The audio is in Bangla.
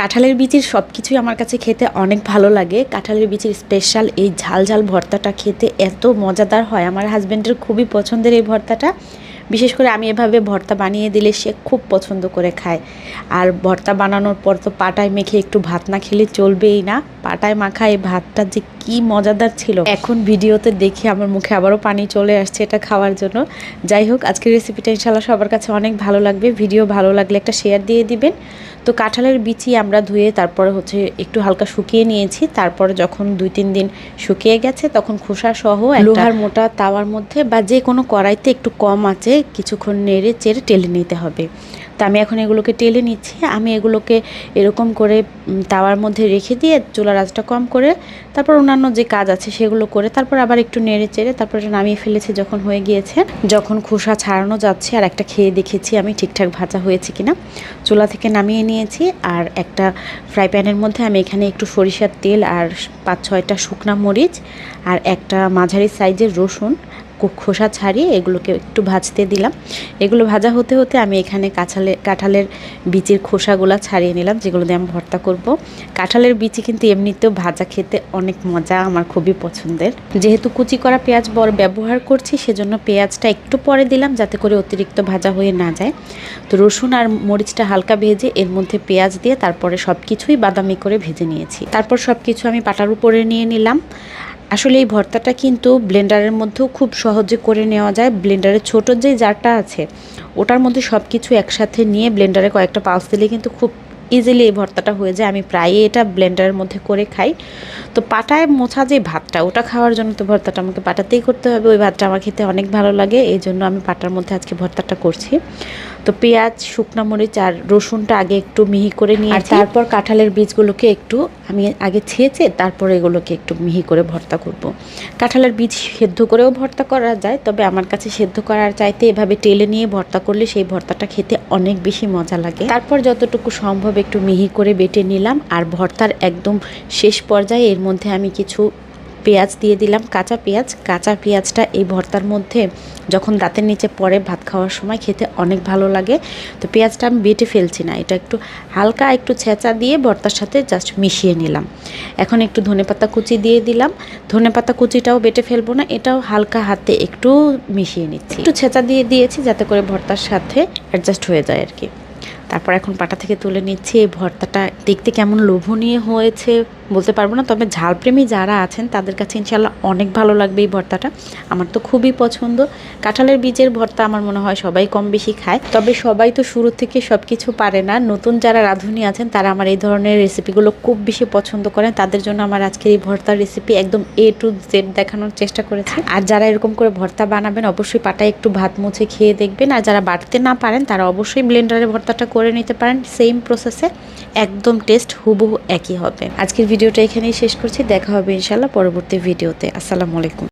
কাঁঠালের বিচির সব কিছুই আমার কাছে খেতে অনেক ভালো লাগে। কাঁঠালের বিচির স্পেশাল এই ঝাল ঝাল ভর্তাটা খেতে এত মজাদার হয়। আমার হাজব্যান্ডের খুবই পছন্দের এই ভর্তাটা। বিশেষ করে আমি এভাবে ভর্তা বানিয়ে দিলে সে খুব পছন্দ করে খায়। আর ভর্তা বানানোর পর তো পাটায় মেখে একটু ভাত না খেলে চলবেই না। পাটায় মাখা এই ভাতটা যে কি মজাদার ছিল। এখন ভিডিওতে দেখে আমার মুখে আবারও পানি চলে আসছে এটা খাওয়ার জন্য। যাই হোক, আজকের রেসিপিটা ইনশাল্লাহ সবার কাছে অনেক ভালো লাগবে। ভিডিও ভালো লাগলে একটা শেয়ার দিয়ে দিবেন। তো কাঁঠালের বিচি আমরা ধুয়ে তারপরে হচ্ছে একটু হালকা শুকিয়ে নিয়েছি। তারপরে যখন দুই তিন দিন শুকিয়ে গেছে, তখন খোসা সহ লোহার মোটা তাওয়ার মধ্যে বা যে কোনো কড়াইতে একটু কম আছে। কিছুক্ষণ নেড়ে চেড়ে টেলে নিতে হবে। তো আমি এখন এগুলোকে টেলে নিচ্ছি। আমি এগুলোকে এরকম করে তাওয়ার মধ্যে রেখে দিয়ে চুলার আঁচটা কম করে, তারপর অন্যান্য যে কাজ আছে সেগুলো করে, তারপর আবার একটু নেড়ে চেড়ে তারপর এটা নামিয়ে ফেলেছি যখন হয়ে গিয়েছে। যখন খোসা ছাড়ানো যাচ্ছে আর একটা খেয়ে দেখেছি আমি ঠিকঠাক ভাজা হয়েছে কিনা। চুলা থেকে নামিয়ে নিয়েছি আর একটা ফ্রাই প্যানের মধ্যে আমি এখানে একটু সরিষার তেল আর পাঁচ ছয়টা শুকনা মরিচ আর একটা মাঝারি সাইজের রসুন খোসা ছাড়িয়ে এগুলোকে একটু ভাজতে দিলাম। এগুলো ভাজা হতে হতে আমি এখানে কাঁঠালে কাঁঠালের বীজের খোসাগুলো ছাড়িয়ে নিলাম, যেগুলো দিয়ে আমি ভর্তা করব। কাঁঠালের বিচি কিন্তু এমনিতেও ভাজা খেতে অনেক মজা, আমার খুবই পছন্দের। যেহেতু কুচি করা পেঁয়াজ বড় ব্যবহার করছি, সেজন্য পেঁয়াজটা একটু পরে দিলাম, যাতে করে অতিরিক্ত ভাজা হয়ে না যায়। তো রসুন আর মরিচটা হালকা ভেজে এর মধ্যে পেঁয়াজ দিয়ে তারপরে সব কিছুই বাদামি করে ভেজে নিয়েছি। তারপর সব কিছু আমি পাটার উপরে নিয়ে নিলাম। আসলে এই ভর্তাটা কিন্তু ব্লেন্ডারের মধ্যেও খুব সহজে করে নেওয়া যায়। ব্লেন্ডারের ছোট যে জারটা আছে, ওটার মধ্যে সব কিছু একসাথে নিয়ে ব্লেন্ডারে কয়েকটা পালস দিলে কিন্তু খুব ইজিলি এই ভর্তাটা হয়ে যায়। আমি প্রায়ই এটা ব্লেন্ডারের মধ্যে করে খাই। তো পাটায় মোছা যে ভাতটা, ওটা খাওয়ার জন্য তো ভর্তাটা আমাকে পাটাতেই করতে হবে। ওই ভাতটা আমার খেতে অনেক ভালো লাগে এই জন্য আমি পাটার মধ্যে আজকে ভর্তাটা করছি। তো পেঁয়াজ, শুকনো মরিচ আর রসুনটা আগে একটু মিহি করে নিয়ে আর তারপর কাঁঠালের বীজগুলোকে একটু আমি আগে ছেঁচে তারপর এগুলোকে একটু মিহি করে ভর্তা করব। কাঁঠালের বীজ সেদ্ধ করেও ভর্তা করা যায়, তবে আমার কাছে সেদ্ধ করার চাইতে এভাবে টেলে নিয়ে ভর্তা করলে সেই ভর্তাটা খেতে অনেক বেশি মজা লাগে তারপর যতটুকু সম্ভব একটু মিহি করে বেটে নিলাম, আর ভর্তার একদম শেষ পর্যায়ে এর মধ্যে আমি কিছু পেঁয়াজ দিয়ে দিলাম, কাঁচা পেঁয়াজ। কাঁচা পেঁয়াজটা এই ভর্তার মধ্যে যখন দাঁতের নিচে পরে ভাত খাওয়ার সময় খেতে অনেক ভালো লাগে। তো পেঁয়াজটা আমি বেটে ফেলছি না, এটা একটু হালকা একটু ছেঁচা দিয়ে ভর্তার সাথে জাস্ট মিশিয়ে নিলাম। এখন একটু ধনেপাতা কুচি দিয়ে দিলাম। ধনেপাতা কুচিটাও বেটে ফেলব না, এটাও হালকা হাতে একটু মিশিয়ে নিচ্ছি। একটু ছেঁচা দিয়ে দিয়েছি যাতে করে ভর্তার সাথে অ্যাডজাস্ট হয়ে যায় আর কি। তারপর এখন পাটা থেকে তুলে নিচ্ছি, এই ভর্তাটা দেখতে কেমন লোভনীয় হয়েছে। বলতে পারব না, তবে ঝালপ্রেমী যারা আছেন, তাদের কাছে ইনশাল্লাহ অনেক ভালো লাগবে এই ভর্তাটা। আমার তো খুবই পছন্দ। কাঁঠালের বীজের ভর্তা আমার মনে হয় সবাই কম বেশি খায়। তবে সবাই তো শুরু থেকে সব কিছু পারে না। নতুন যারা রাঁধুনি আছেন, তারা আমার এই ধরনের রেসিপিগুলো খুব বেশি পছন্দ করেন। তাদের জন্য আমার আজকের এই ভর্তার রেসিপি একদম এ টু জেড দেখানোর চেষ্টা করেছি। আর যারা এরকম করে ভর্তা বানাবেন, অবশ্যই পাটায় একটু ভাত মুছে খেয়ে দেখবেন। আর যারা বাটতে না পারেন, তারা অবশ্যই ব্লেন্ডারে ভর্তাটা করে নিতে পারেন। সেম প্রসেসে একদম টেস্ট হুবহু একই হবে। আজকের ভিডিওটা এখানেই শেষ করছি। দেখা হবে ইনশাল্লাহ পরবর্তী ভিডিওতে। আসসালামু আলাইকুম।